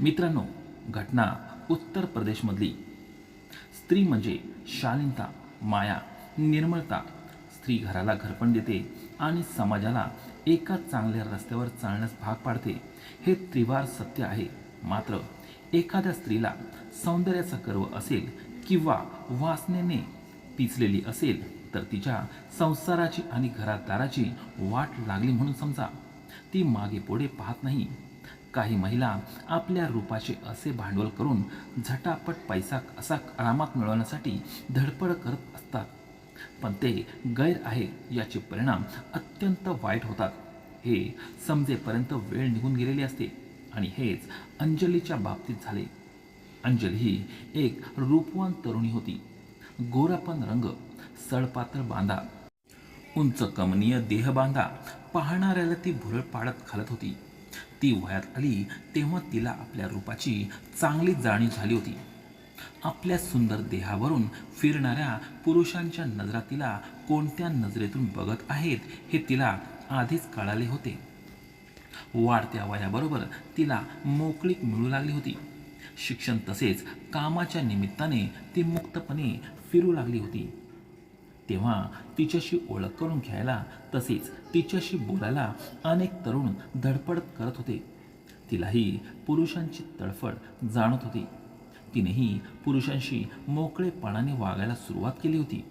मित्रांनो घटना उत्तर प्रदेशमधली. स्त्री म्हणजे शालीनता माया निर्मळता. स्त्री घराला घरपण देते आणि समाजाला एका चांगल्या रस्त्यावर चालण्यास भाग पाडते. हे त्रिवार सत्य आहे. मात्र एखाद्या स्त्रीला सौंदर्याचा गर्व असेल किंवा वासनेने पिचलेली असेल तर तिच्या संसाराची आणि घरादाराची वाट लागली म्हणून समजा. ती मागे पुढे पाहत नाही. काही महिला आपल्या रूपाचे असे भांडवल करून झटापट पैसा असा आरामात मिळवण्यासाठी धडपड करत असतात. पण ते गैर आहे याचे परिणाम अत्यंत वाईट होतात. हे समजेपर्यंत वेळ निघून गेलेली असते आणि हेच अंजलीच्या बाबतीत झाले. अंजली ही एक रूपवान तरुणी होती. गोरापण रंग सळपातळ बांधा उंच कमनीय देहबांधा पाहणाऱ्याला ती भुरळ पाडत घालत होती. ती वयात आली तेव्हा तिला आपल्या रूपाची चांगली जाणीव झाली होती. आपल्या सुंदर देहावरून फिरणाऱ्या पुरुषांच्या नजरा तिला कोणत्या नजरेतून बघत आहेत हे तिला आधीच कळाले होते. वाढत्या वयाबरोबर तिला मोकळीक मिळू लागली होती. शिक्षण तसेच कामाच्या निमित्ताने ती मुक्तपणे फिरू लागली होती. तेव्हा तिच्याशी ओळख करून घ्यायला तसेच तिच्याशी बोलायला अनेक तरुण धडपड करत होते. तिलाही पुरुषांची तडफड जाणत होती. तिनेही पुरुषांशी मोकळेपणाने वागायला सुरुवात केली होती.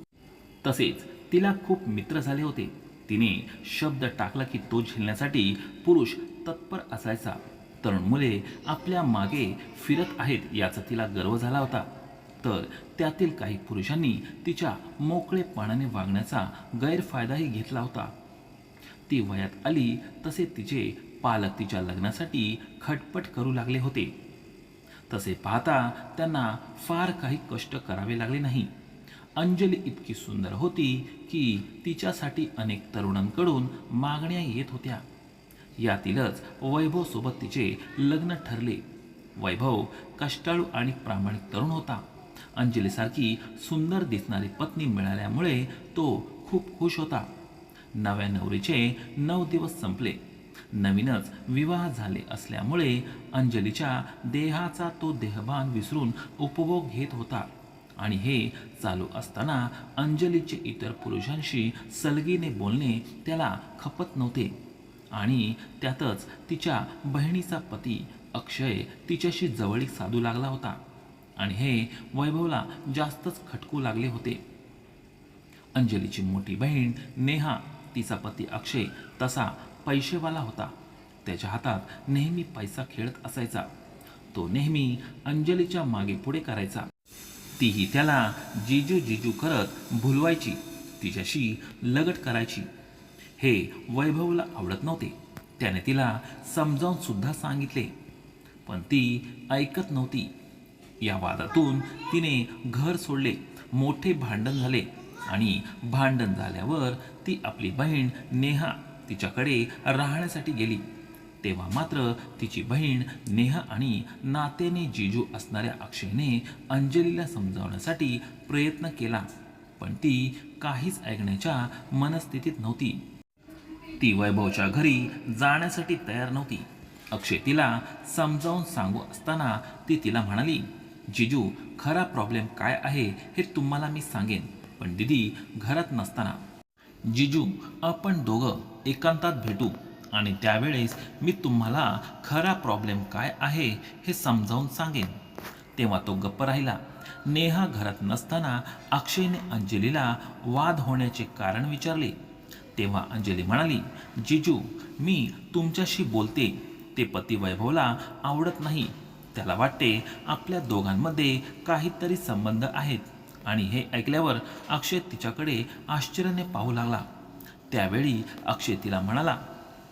तसेच तिला खूप मित्र झाले होते. तिने शब्द टाकला की तो झेलण्यासाठी पुरुष तत्पर असायचा. तरुण मुले आपल्या मागे फिरत आहेत याचा तिला गर्व झाला होता. तर त्यातील काही पुरुषांनी तिच्या मोकळेपणाने वागण्याचा गैरफायदाही घेतला होता. ती वयात आली तसे तिचे पालक तिच्या लग्नासाठी खटपट करू लागले होते. तसे पाहता त्यांना फार काही कष्ट करावे लागले नाही. अंजली इतकी सुंदर होती की तिच्यासाठी अनेक तरुणांकडून मागण्या येत होत्या. यातीलच वैभवसोबत तिचे लग्न ठरले. वैभव कष्टाळू आणि प्रामाणिक तरुण होता. अंजलीसारखी सुंदर दिसणारी पत्नी मिळाल्यामुळे तो खूप खुश होता. नव्या नवरीचे नऊ दिवस संपले. नवीनच विवाह झाले असल्यामुळे अंजलीच्या देहाचा तो देहभान विसरून उपभोग घेत होता. आणि हे चालू असताना अंजलीचे इतर पुरुषांशी सलगीने बोलणे त्याला खपत नव्हते. आणि त्यातच तिच्या बहिणीचा पती अक्षय तिच्याशी जवळीक साधू लागला होता. आणि हे वैभवला जास्तच खटकू लागले होते. अंजलीची मोठी बहीण नेहा तिचा पती अक्षय तसा पैसेवाला होता. त्याच्या हातात नेहमी पैसा खेळत असायचा. तो नेहमी अंजलीच्या मागे पुढे करायचा. तीही त्याला जिजू जिजू करत भुलवायची तिच्याशी लगट करायची. हे वैभवला आवडत नव्हते. त्याने तिला समजावून सुद्धा सांगितले. पण ती ऐकत नव्हती. या वादातून तिने घर सोडले मोठे भांडण झाले आणि भांडण झाल्यावर ती आपली बहीण नेहा तिच्याकडे राहण्यासाठी गेली. तेव्हा मात्र तिची बहीण नेहा आणि नातेने जिजू असणाऱ्या अक्षयने अंजलीला समजावण्यासाठी प्रयत्न केला पण ती काहीच ऐकण्याच्या मनस्थितीत नव्हती. ती वैभवच्या घरी जाण्यासाठी तयार नव्हती. अक्षय तिला समजावून सांगू असताना ती तिला म्हणाली जिजू खरा प्रॉब्लेम काय आहे हे तुम्हाला मी सांगेन. पण दिदी घरात नसताना. जिजू आपण दोघं एकांतात भेटू. आणि त्यावेळेस मी तुम्हाला खरा प्रॉब्लेम काय आहे हे समजावून सांगेन. तेव्हा तो गप्प राहिला. नेहा घरात नसताना अक्षयने अंजलीला वाद होण्याचे कारण विचारले. तेव्हा अंजली म्हणाली जिजू मी तुमच्याशी बोलते. ते पती वैभवला आवडत नाही. त्याला वाटते आपल्या दोघांमध्ये काहीतरी संबंध आहेत. आणि हे ऐकल्यावर अक्षय तिच्याकडे आश्चर्याने पाहू लागला. त्यावेळी अक्षय तिला म्हणाला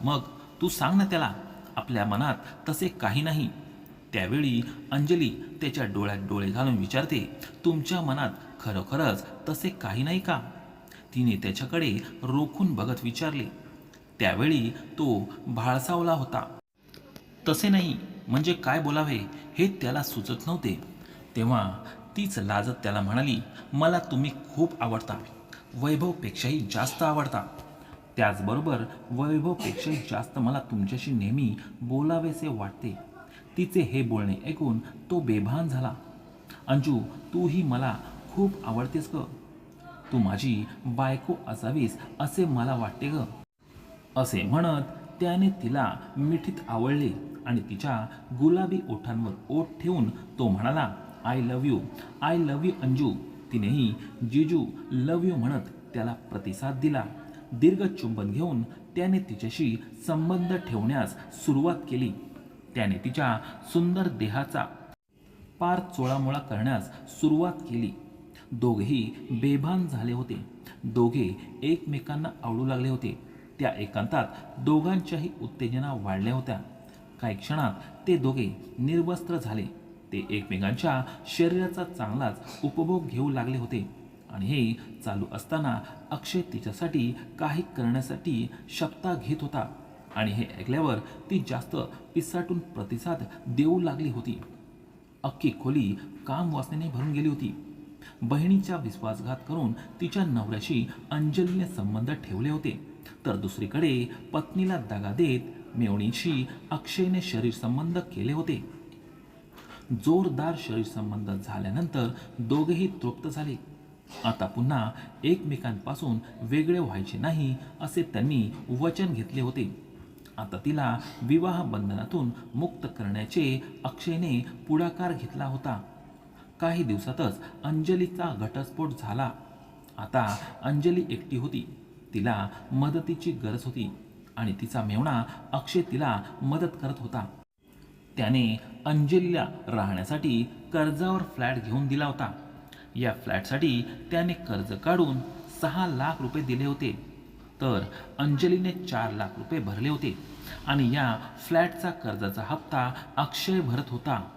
मग तू सांग ना त्याला आपल्या मनात तसे काही नाही. त्यावेळी अंजली त्याच्या डोळ्यात डोळे घालून विचारते तुमच्या मनात खरोखरच तसे काही नाही का? तिने त्याच्याकडे रोखून बघत विचारले. त्यावेळी तो भाळसावला होता. तसे नाही. म्हणजे काय बोलावे हे त्याला सुचत नव्हते. तेव्हा तीच लाजत त्याला म्हणाली मला तुम्ही खूप आवडता. वैभवपेक्षाही जास्त आवडता. त्याचबरोबर वैभवपेक्षाही जास्त मला तुमच्याशी नेहमी बोलावेसे वाटते. तिचे हे बोलणे ऐकून तो बेभान झाला. अंजू तूही मला खूप आवडतेस ग. तू माझी बायको असावीस असे मला वाटते ग. असे म्हणत त्याने तिला मिठीत आवडले आणि तिच्या गुलाबी ओठांवर ओठ ठेवून तो म्हणाला I love you I love you Anju. तिनेही जिजू लव यू म्हणत त्याला प्रतिसाद दिला. दीर्घ चुंबन घेऊन त्याने तिच्याशी संबंध ठेवण्यास सुरुवात केली. त्याने तिच्या सुंदर देहाचा पार चोळामोळा करण्यास सुरुवात केली. दोघेही बेभान झाले होते. दोघे एकमेकांना आवडू लागले होते. त्या एकांतात दोघांच्याही उत्तेजना वाढल्या होत्या. काही क्षणात ते दोघे निर्वस्त्र झाले. ते एकमेकांच्या शरीराचा चांगलाच उपभोग घेऊ लागले होते आणि हे चालू असताना अक्षय तिच्यासाठी काही करण्यासाठी शपथा घेत होता आणि हे ऐकल्यावर ती जास्त पिसाटून प्रतिसाद देऊ लागली होती. अख्खी खोली काम वासनेने भरून गेली होती. बहिणीचा विश्वासघात करून तिच्या नवऱ्याशी अंजलीने संबंध ठेवले होते. तर दुसरीकडे पत्नीला दगा देत मेवणीशी अक्षयने शरीर संबंध केले होते. जोरदार शरीर संबंध झाल्यानंतर दोघेही तृप्त झाले. आता पुन्हा एकमेकांपासून वेगळे व्हायचे नाही असे त्यांनी वचन घेतले होते. आता तिला विवाह बंधनातून मुक्त करण्याचे अक्षयने पुढाकार घेतला होता. काही दिवसातच अंजलीचा घटस्फोट झाला. आता अंजली एकटी होती. तिला मदतीची गरज होती आणि तिचा मेवणा अक्षय तिला मदत करत होता. त्याने अंजलीला राहण्यासाठी कर्जावर फ्लॅट घेऊन दिला होता. या फ्लॅटसाठी त्याने कर्ज काढून सहा लाख रुपये दिले होते. तर अंजलीने चार लाख रुपये भरले होते आणि या फ्लॅटचा कर्जाचा हप्ता अक्षय भरत होता.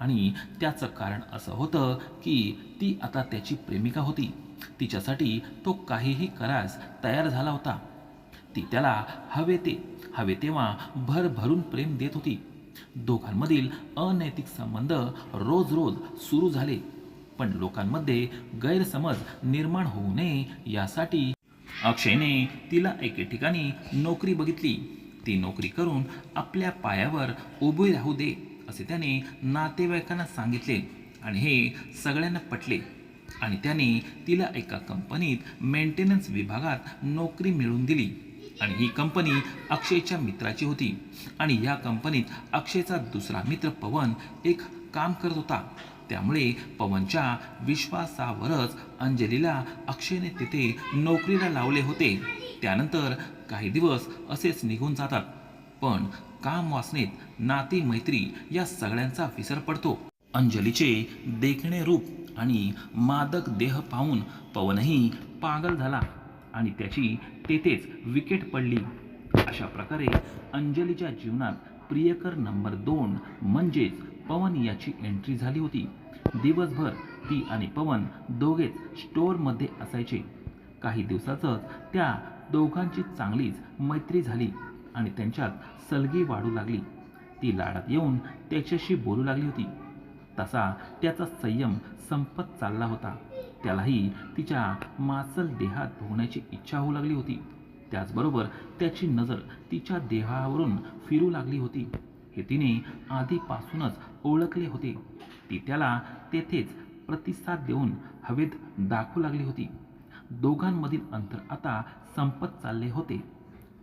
आणि त्याचं कारण असं होतं की ती आता त्याची प्रेमिका होती. तिच्यासाठी तो काहीही करास तयार झाला होता. ती त्याला हवे ते हवे तेव्हा भर भरून प्रेम देत होती. दोघांमधील अनैतिक संबंध रोज रोज सुरू झाले. पण लोकांमध्ये गैरसमज निर्माण होऊ नये यासाठी अक्षयने तिला एके ठिकाणी नोकरी बघितली. ती नोकरी करून आपल्या पायावर उभे राहू दे असे त्याने नातेवाईकांना सांगितले आणि हे सगळ्यांना पटले. आणि त्याने तिला एका कंपनीत मेंटेनन्स विभागात नोकरी मिळवून दिली. आणि ही कंपनी अक्षयच्या मित्राची होती. आणि या कंपनीत अक्षयचा दुसरा मित्र पवन एक काम करत होता. त्यामुळे पवनच्या विश्वासावरच अंजलीला अक्षयने तिथे नोकरीला लावले होते. त्यानंतर काही दिवस असेच निघून जातात. पण काम वासनेत नाती मैत्री या सगळ्यांचा विसर पडतो. अंजलीचे देखणे रूप आणि मादक देह पाहून पवनही पागल झाला आणि त्याची तेथेच विकेट पडली. अशा प्रकारे अंजलीच्या जीवनात प्रियकर नंबर दोन म्हणजेच पवन याची एंट्री झाली होती. दिवसभर ती आणि पवन दोघेच स्टोअरमध्ये असायचे. काही दिवसातच त्या दोघांची चांगलीच मैत्री झाली आणि त्यांच्यात सलगी वाढू लागली. ती लाडात येऊन त्याच्याशी बोलू लागली होती. तसा त्याचा संयम संपत चालला होता. त्यालाही तिच्या माचल देहात होण्याची इच्छा होऊ लागली होती. त्याचबरोबर त्याची नजर तिच्या देहावरून फिरू लागली होती. हे तिने आधीपासूनच ओळखले होते. ती त्याला तेथेच प्रतिसाद देऊन हवेत दाखवू लागली होती. दोघांमधील अंतर आता संपत चालले होते.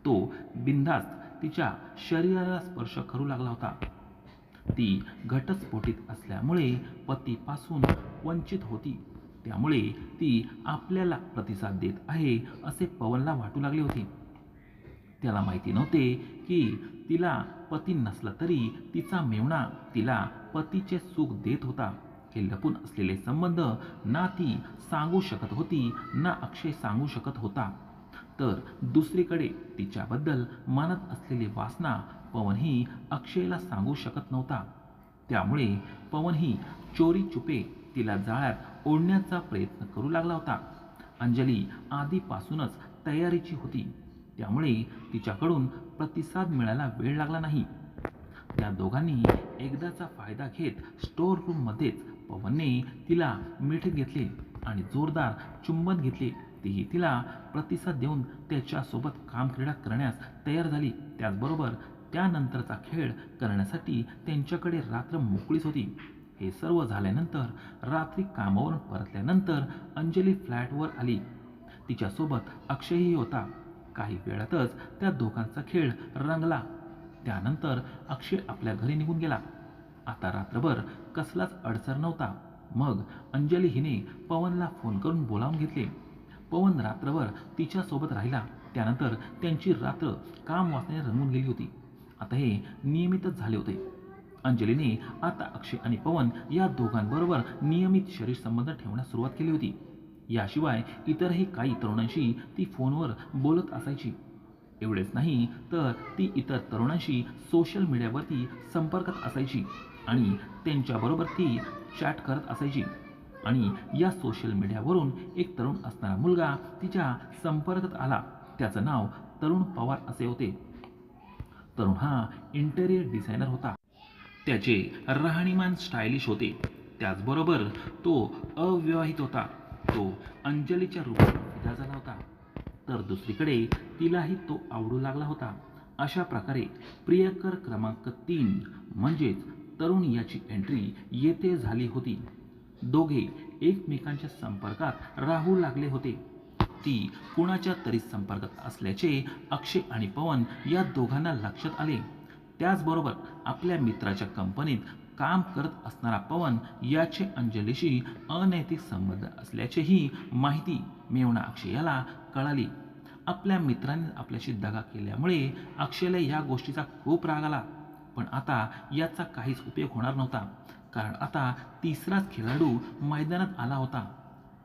तो बिंदास्त तिच्या शरीराला स्पर्श करू लागला होता. ती घटस्फोटीत असल्यामुळे पतीपासून वंचित होती. त्यामुळे ती आपल्याला प्रतिसाद देत आहे असे पवनला वाटू लागले होते. त्याला माहिती नव्हते की तिला पती नसला तरी तिचा मेवणा तिला पतीचे सुख देत होता. हे लपून असलेले संबंध ना ती सांगू शकत होती ना अक्षय सांगू शकत होता. तर दुसरीकडे तिच्याबद्दल मानत असलेली वासना पवनही अक्षयला सांगू शकत नव्हता. त्यामुळे पवनही चोरी चुपे तिला जाळ्यात ओढण्याचा प्रयत्न करू लागला होता. अंजली आधीपासूनच तयारीची होती. त्यामुळे तिच्याकडून प्रतिसाद मिळायला वेळ लागला नाही. त्या दोघांनी एकदाचा फायदा घेत स्टोअर रूममध्येच पवनने तिला मिठीत घेतले आणि जोरदार चुंबन घेतले. तीही तिला प्रतिसाद देऊन त्याच्यासोबत कामक्रीडा करण्यास तयार झाली. त्याचबरोबर त्यानंतरचा खेळ करण्यासाठी त्यांच्याकडे रात्र मोकळीच होती. हे सर्व झाल्यानंतर रात्री कामावरून परतल्यानंतर अंजली फ्लॅटवर आली. तिच्यासोबत अक्षयही होता. काही वेळातच त्या दोघांचा खेळ रंगला. त्यानंतर अक्षय आपल्या घरी निघून गेला. आता रात्रभर कसलाच अडचण नव्हता. मग अंजली हिने पवनला फोन करून बोलावून घेतले. पवन रात्रभर तिच्यासोबत राहिला. त्यानंतर त्यांची रात्र काम वाचण्याने रंगून गेली होती. आता हे नियमितच झाले होते. अंजलीने आता अक्षय आणि पवन या दोघांबरोबर नियमित शरीर संबंध ठेवण्यास सुरुवात केली होती. याशिवाय इतरही काही तरुणांशी ती फोनवर बोलत असायची. एवढेच नाही तर ती इतर तरुणांशी सोशल मीडियावरती संपर्कात असायची आणि त्यांच्याबरोबर ती चॅट करत असायची. आणि या सोशल मीडियावरून एक तरुण असणारा मुलगा तिच्या संपर्कात आला. त्याचं नाव तरुण पवार असे होते. तरुण हा इंटेरियर डिझायनर होता. त्याचे राहणीमान स्टायलिश होते. त्याचबरोबर तो अविवाहित होता. तो अंजलीच्या रूपात फिदा झाला होता. तर दुसरीकडे तिलाही तो आवडू लागला होता. अशा प्रकारे प्रियकर क्रमांक तीन म्हणजेच तरुण याची एंट्री येथे झाली होती. दोघे एकमेकांच्या संपर्कात राहू लागले होते. ती कुणाच्या तरी संपर्कात असल्याचे अक्षय आणि पवन या दोघांना लक्षात आले. त्याचबरोबर आपल्या मित्राच्या कंपनीत काम करत असणारा पवन याचे अंजलीशी अनैतिक संबंध असल्याचेही माहिती मेवणा अक्षयाला कळाली. आपल्या मित्राने आपल्याशी दगा केल्यामुळे अक्षयला या गोष्टीचा खूप राग आला. पण आता याचा काहीच उपयोग होणार नव्हता. कारण आता तिसराच खेळाडू मैदानात आला होता.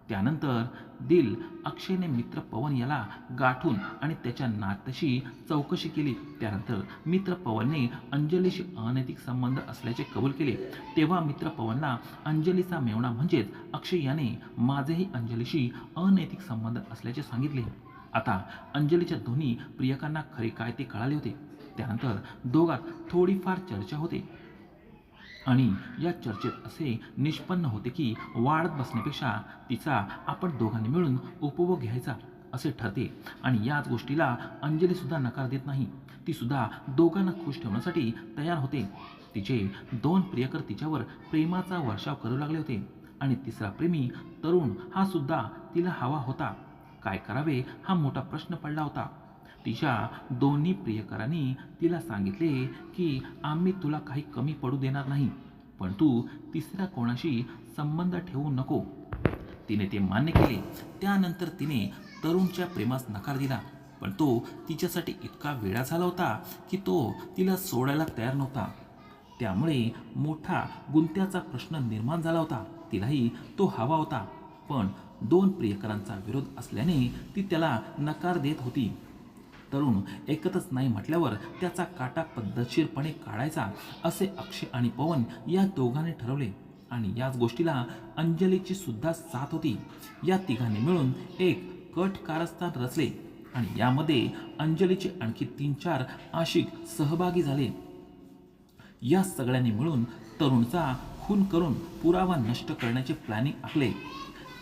त्यानंतर दिल अक्षयने मित्र पवन याला गाठून आणि त्याच्या नात्याशी चौकशी केली. त्यानंतर मित्र पवनने अंजलीशी अनैतिक संबंध असल्याचे कबूल केले. तेव्हा मित्र पवनला अंजलीचा मेवणा म्हणजेच अक्षय याने माझेही अंजलीशी अनैतिक संबंध असल्याचे सांगितले. आता अंजलीच्या दोन्ही प्रियकांना खरे काय ते कळाले होते. त्यानंतर दोघात थोडीफार चर्चा होते. आणि या चर्चेत असे निष्पन्न होते की वाढत बसण्यापेक्षा तिचा आपण दोघांनी मिळून उपभोग घ्यायचा असे ठरते. आणि याच गोष्टीला अंजलीसुद्धा नकार देत नाही. तीसुद्धा दोघांना खुश ठेवण्यासाठी तयार होते. तिचे दोन प्रियकर तिच्यावर प्रेमाचा वर्षाव करू लागले होते. आणि तिसरा प्रेमी तरुण हा सुद्धा तिला हवा होता. काय करावे हा मोठा प्रश्न पडला होता. तिच्या दोन्ही प्रियकरांनी तिला सांगितले की आम्ही तुला काही कमी पडू देणार नाही पण तू तिसऱ्या कोणाशी संबंध ठेवू नको. तिने ते मान्य केले. त्यानंतर तिने तरुणच्या प्रेमास नकार दिला पण तो तिच्यासाठी इतका वेळा झाला होता की तो तिला सोडायला तयार नव्हता. त्यामुळे मोठा गुंत्याचा प्रश्न निर्माण झाला होता. तिलाही तो हवा होता पण दोन प्रियकरांचा विरोध असल्याने ती त्याला नकार देत होती. तरुण एकतच नाही म्हटल्यावर त्याचा काटा पद्धतशीरपणे काढायचा असे अक्षय आणि पवन या दोघांनी ठरवले. आणि याच गोष्टीला अंजलीची सुद्धा साथ होती. या तिघांनी मिळून एक कट कारस्थान रचले आणि यामध्ये अंजलीचे आणखी तीन चार आशिक सहभागी झाले. या सगळ्यांनी मिळून तरुणचा खून करून पुरावा नष्ट करण्याचे प्लॅनिंग आखले.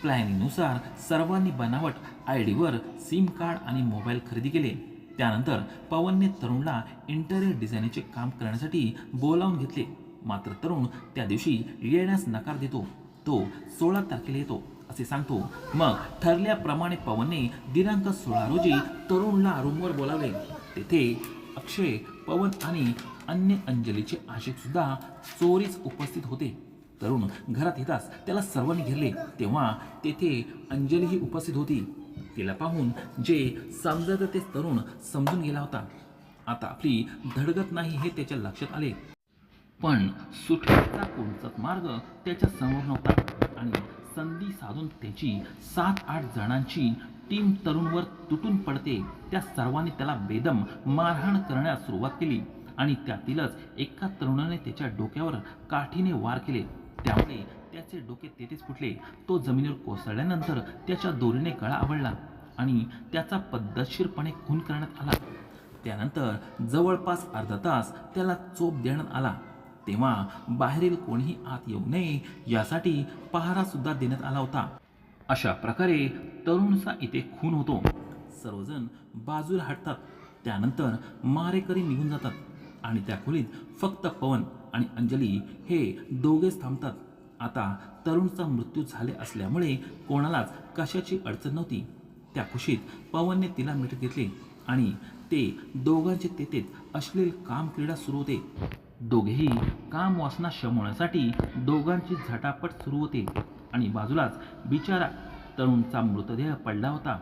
प्लॅनिंगनुसार सर्वांनी बनावट आय डीवर सिम कार्ड आणि मोबाईल खरेदी केले. त्यानंतर पवनने तरुणला इंटेरियर डिझायनिंगचे काम करण्यासाठी बोलावून घेतले. मात्र तरुण त्या दिवशी येण्यास नकार देतो. तो सोळा तारखेला येतो असे सांगतो. मग ठरल्याप्रमाणे पवनने दिनांक सोळा रोजी तरुणला रूमवर बोलावले. तेथे अक्षय पवन आणि अन्य अंजलीचे आशिक सुद्धा चोरीच उपस्थित होते. तरुण घरात येताच त्याला सर्वांनी घेरले. तेव्हा तेथे अंजलीही उपस्थित होती. तिला पाहून जे समजत ते तरुण समजून गेला होता. आता आपली धडगत नाही हे त्याच्या लक्षात आले. पण सुटण्याचा कोणताच मार्ग त्याच्यासमोर नव्हता आणि संधी साधून त्याची सात आठ जणांची टीम तरुणवर तुटून पडते. त्या सर्वांनी त्याला बेदम मारहाण करण्यास सुरुवात केली आणि त्यातीलच एका तरुणाने त्याच्या डोक्यावर काठीने वार केले. त्यामुळे त्याचे डोके तेथेच फुटले. तो जमिनीवर कोसळल्यानंतर त्याच्या दोरीने गळा आवडला आणि त्याचा पद्धतशीरपणे खून करण्यात आला. त्यानंतर जवळपास अर्धा तास त्याला चोप देण्यात आला. तेव्हा बाहेरील कोणीही आत येऊ नये यासाठी पहारा सुद्धा देण्यात आला होता. अशा प्रकारे तरुणचा इथे खून होतो. सर्वजण बाजूला हटतात. त्यानंतर मारेकरी निघून जातात आणि त्या खोलीत फक्त पवन आणि अंजली हे दोघेच थांबतात. आता तरुणचा मृत्यू झाले असल्यामुळे कोणालाच कशाची अडचण नव्हती. त्या खुशीत पवनने तिला मिठीत घेतले आणि ते दोघांचे तेथेच अश्लील काम क्रीडा सुरू होते. दोघेही काम वासना शमवण्यासाठी दोघांची झटापट सुरू होते आणि बाजूलाच बिचारा तरुणचा मृतदेह पडला होता.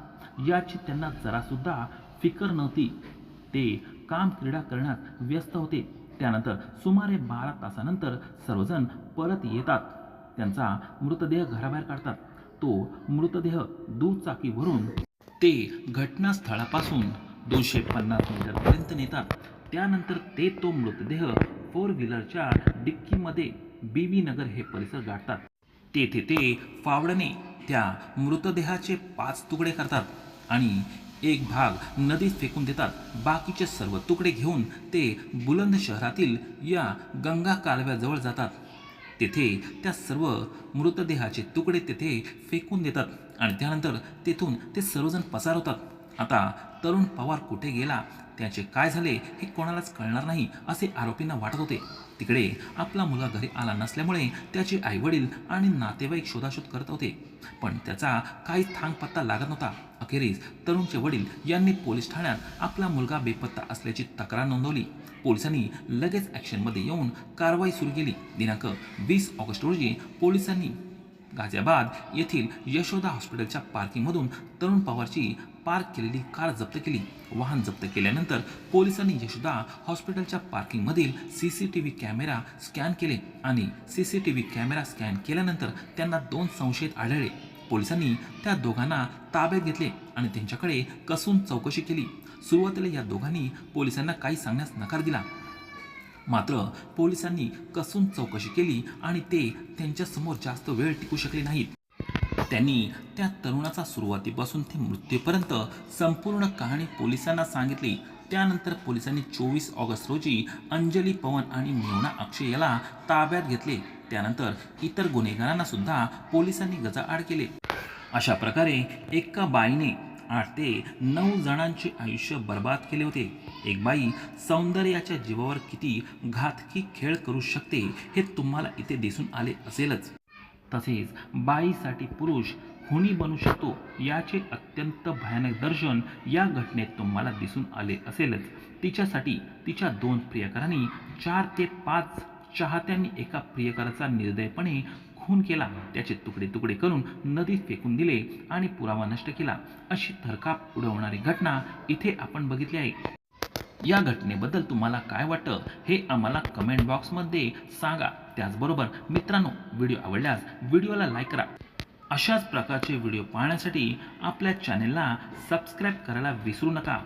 याची त्यांना जरासुद्धा फिकर नव्हती. ते काम क्रीडा करण्यात व्यस्त होते. त्यानंतर सुमारे बारा तासानंतर सर्वजण परत येतात. त्यांचा मृतदेह घराबाहेर काढतात. तो मृतदेह दुचाकीवरून ते घटनास्थळापासून दोनशे पन्नास मीटरपर्यंत नेतात. त्यानंतर ते तो मृतदेह फोर व्हीलरच्या डिक्कीमध्ये बीबी नगर हे परिसर गाठतात. तेथे ते फावडणे त्या मृतदेहाचे पाच तुकडे करतात आणि एक भाग नदीत फेकून देतात. बाकीचे सर्व तुकडे घेऊन ते बुलंद शहरातील या गंगा कालव्याजवळ जातात. तेथे त्या सर्व मृतदेहाचे तुकडे तेथे फेकून देतात आणि त्यानंतर तेथून ते सर्वजण पसार होतात. आता तरुण पवार कुठे गेला? त्याचे काय झाले हे कोणालाच कळणार नाही असे आरोपींना वाटत होते. तिकडे आपला मुलगा घरी आला नसल्यामुळे त्याचे आईवडील आणि नातेवाईक शोधाशोध करत होते. पण त्याचा काही थांग पत्ता लागत नव्हता. अखेरीस तरुणचे वडील यांनी पोलीस ठाण्यात आपला मुलगा बेपत्ता असल्याची तक्रार नोंदवली. पोलिसांनी लगेच ॲक्शनमध्ये येऊन कारवाई सुरू केली. दिनांक वीस ऑगस्ट रोजी पोलिसांनी गाझियाबाद येथील यशोदा हॉस्पिटलच्या पार्किंगमधून तरुण पवारची पार्क केलेली कार जप्त केली वाहन जप्त केल्यानंतर पोलिसांनी यशोदा हॉस्पिटलच्या पार्किंगमधील C C T V camera scan केले आणि C C T V camera scan केल्यानंतर त्यांना दोन संशयित आढळले. पोलिसांनी त्या दोघांना ताब्यात घेतले आणि त्यांच्याकडे कसून चौकशी केली. सुरुवातीला या दोघांनी पोलिसांना काही सांगण्यास नकार दिला. मात्र पोलिसांनी कसून चौकशी केली आणि ते त्यांच्यासमोर जास्त वेळ टिकू शकले नाहीत. त्यांनी त्या तरुणाचा सुरुवातीपासून ते मृत्यूपर्यंत संपूर्ण कहाणी पोलिसांना सांगितली. त्यानंतर पोलिसांनी चोवीस ऑगस्ट रोजी अंजली पवन आणि मेवना अक्षय याला ताब्यात घेतले. त्यानंतर इतर गुन्हेगारांना सुद्धा पोलिसांनी गजाआड केले. अशा प्रकारे एका बाईने आठ ते नऊ जणांचे आयुष्य बर्बाद केले होते. एक बाई सौंदर्याच्या जीवावर किती घातकी खेळ करू शकते हे तुम्हाला इथे दिसून आले असेलच. तसेच बाईसाठी पुरुष खुनी बनू शकतो याचे अत्यंत भयानक दर्शन या घटनेत तुम्हाला दिसून आले असेलच. तिच्यासाठी तिच्या दोन प्रियकरांनी चार ते पाच चाहत्यांनी एका प्रियकराचा निर्दयपणे खून केला. त्याचे तुकडे तुकडे करून नदीत फेकून दिले आणि पुरावा नष्ट केला. अशी थरकाप उडवणारी घटना इथे आपण बघितली आहे. या घटनेबद्दल तुम्हाला काय वाटतं हे आम्हाला कमेंट बॉक्समध्ये सांगा. त्याचबरोबर मित्रांनो व्हिडिओ आवडल्यास व्हिडिओला लाईक करा. अशाच प्रकारचे व्हिडिओ पाहण्यासाठी आपल्या चॅनेलला सबस्क्राईब करायला विसरू नका.